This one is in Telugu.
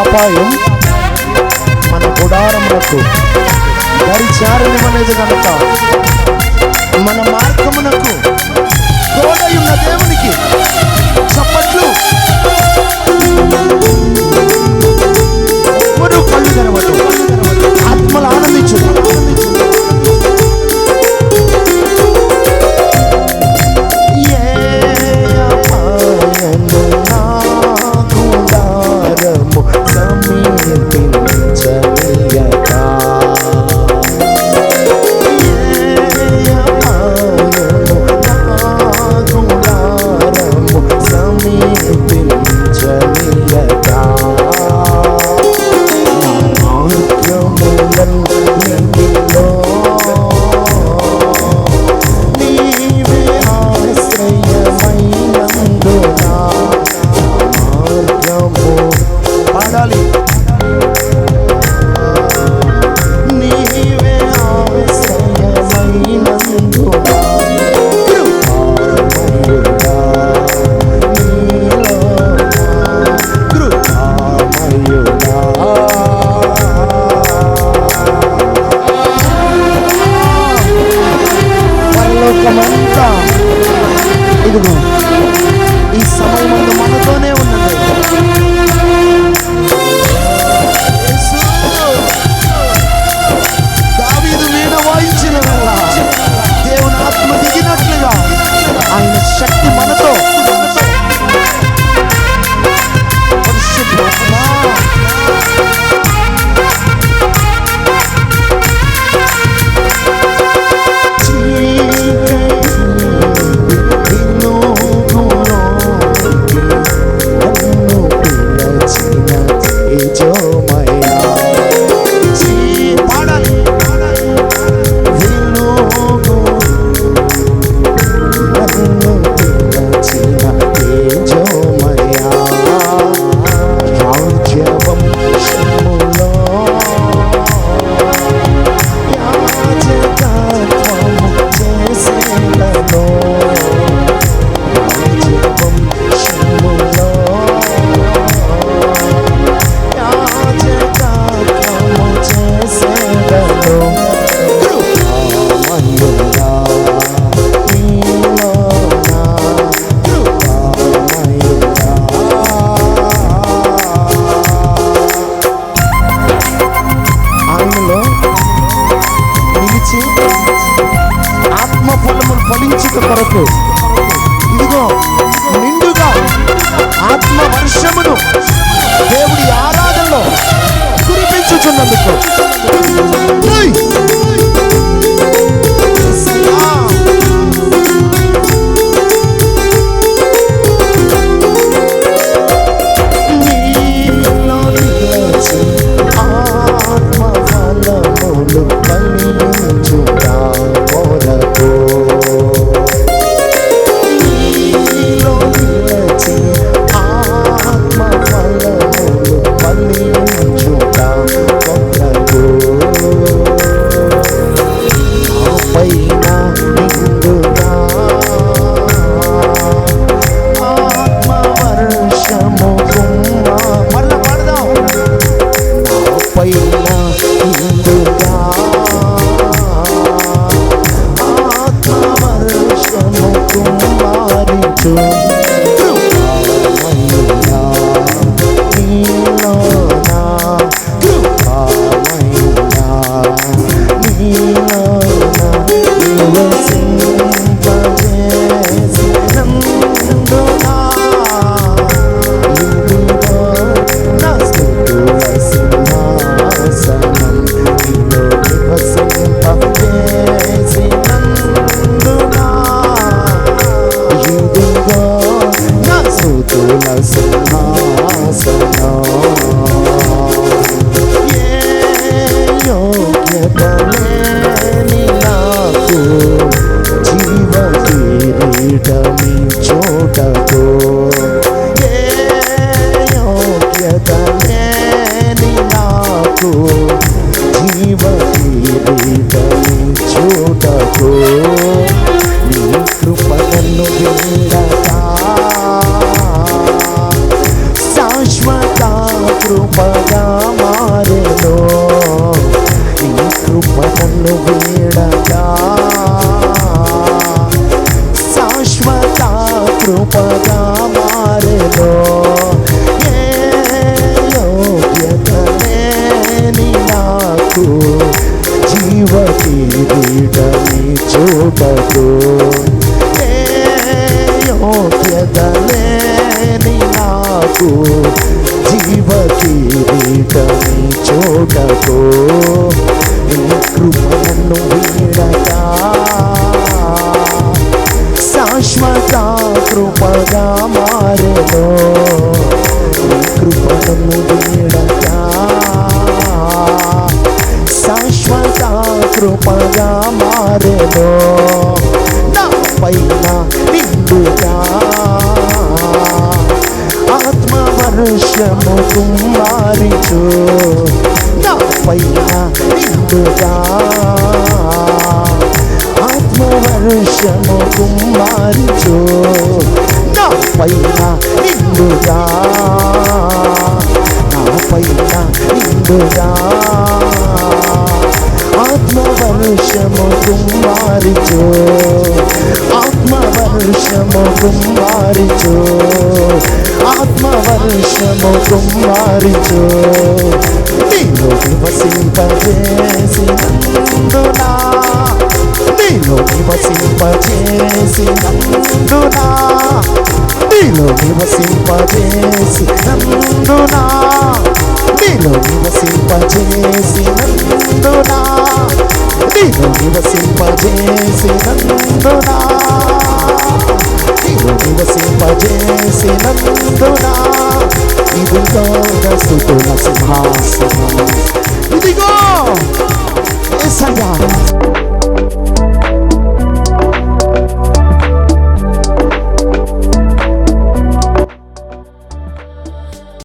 అపాయం మన గుడారములకు దరి చేరనివ్వలేదు కనుక మన మార్గమునకు తోడయున్న దేవునికి చప్పట్లు. сейчас снимаю. చూటకు నీ కృప నన్ను విడతా శాశ్వత కృపగా మారెను నీ కృప నన్ను విడతా శాశ్వత కృపగా మారెను ఏ యోగ్యత నాకు చూడకు ఏ యోగ్యతలేని నాకు జీవ కిరీటమి చూడకు నీ కృపను వీడగా శాశ్వత కృపగా మారెను నీ కృపను వీడగా కృపగా మారెను నా పైన నిండుగా ఆత్మవర్షము కుమారిచు నా పైన నిండుగా ఆత్మవర్షము కుమారిచు కుమారిచు ఆత్మవర్షము కుమారిచు నీలో నివసింపజేసినందునా నీలో నివసింపజేసినందునా నీలో నివసింపజేసినందునా నీలో నివసింపజేసినందునా నీలో నివసింపజేసినందునా నీలో నివసింపజేసినందునా ఇదిగో స్తుతుల సింహాసనం ఇదిగో ఏసయ్యా